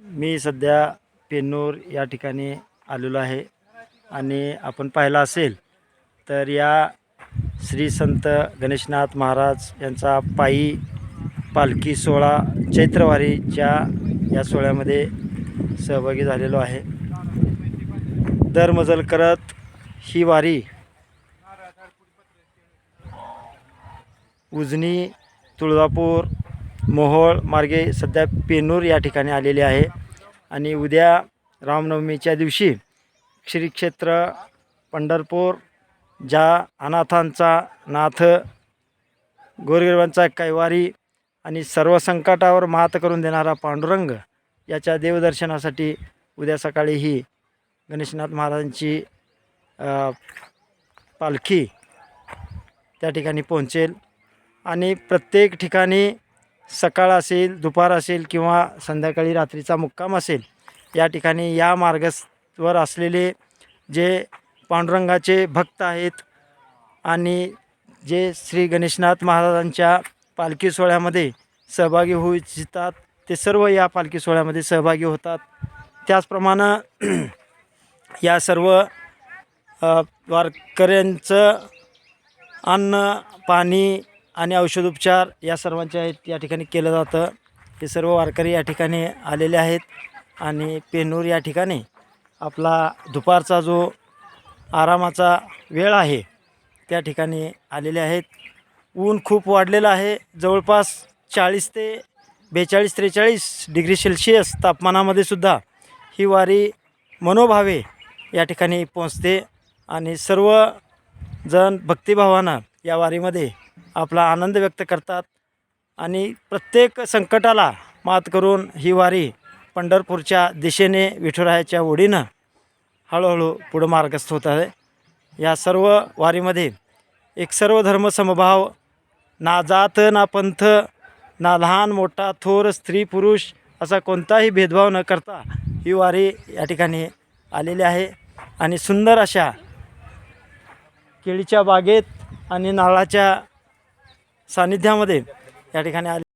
मी सध्या पेन्नूर या ठिकाणी आलेलो आहे. आणि आपण पाहिलं असेल तर या श्री संत गणेशनाथ महाराज यांचा पायी पालखी सोहळा चैत्रवारीच्या या सोहळ्यामध्ये सहभागी झालेलो आहे. दरमजल करत ही वारी उजनी तुळजापूर मोहोळ मार्गे सध्या पेनूर या ठिकाणी आलेली आहे. आणि उद्या रामनवमीच्या दिवशी श्री क्षेत्र पंढरपूर ज्या अनाथांचा नाथ गोरगरिबांचा कैवारी आणि सर्व संकटावर मात करून देणारा पांडुरंग याच्या देवदर्शनासाठी उद्या सकाळी ही गणेशनाथ महाराजांची पालखी त्या ठिकाणी पोहोचेल. आणि प्रत्येक ठिकाणी सकाळ असेल दुपार असेल किंवा संध्याकाळी रात्रीचा मुक्काम असेल या ठिकाणी या मार्गस्वर असलेले जे पांडुरंगाचे भक्त आहेत आणि जे श्री गणेशनाथ महाराजांच्या पालखी सोहळ्यामध्ये सहभागी होऊ इच्छितात ते सर्व या पालखी सोहळ्यामध्ये सहभागी होतात. त्याचप्रमाणे या सर्व वारकऱ्यांचं अन्न पाणी आणि औषधोपचार या सर्वांच्या या ठिकाणी केलं जातं. हे सर्व वारकरी या ठिकाणी आलेले आहेत आणि पेनूर या ठिकाणी आपला दुपारचा जो आरामाचा वेळ आहे त्या ठिकाणी आलेले आहेत. ऊन खूप वाढलेलं आहे. जवळपास चाळीस ते बेचाळीस त्रेचाळीस डिग्री सेल्शियस तापमानामध्ये सुद्धा ही वारी मनोभावे या ठिकाणी पोचते आणि सर्व जण भक्तिभावानं या वारीमध्ये आपला आनंद व्यक्त करतात. आणि प्रत्येक संकटाला मात करून ही वारी पंढरपूरच्या दिशेने विठुरायाच्या ओढीनं हळूहळू पुढं मार्गस्थ होत आहे. या सर्व वारीमध्ये एक सर्व धर्म समभाव ना जात ना पंथ ना लहान मोठा थोर स्त्री पुरुष असा कोणताही भेदभाव न करता ही वारी या ठिकाणी आलेली आहे. आणि सुंदर अशा केळीच्या बागेत आणि नाळाच्या सान्निध्यामध्ये या ठिकाणी आले.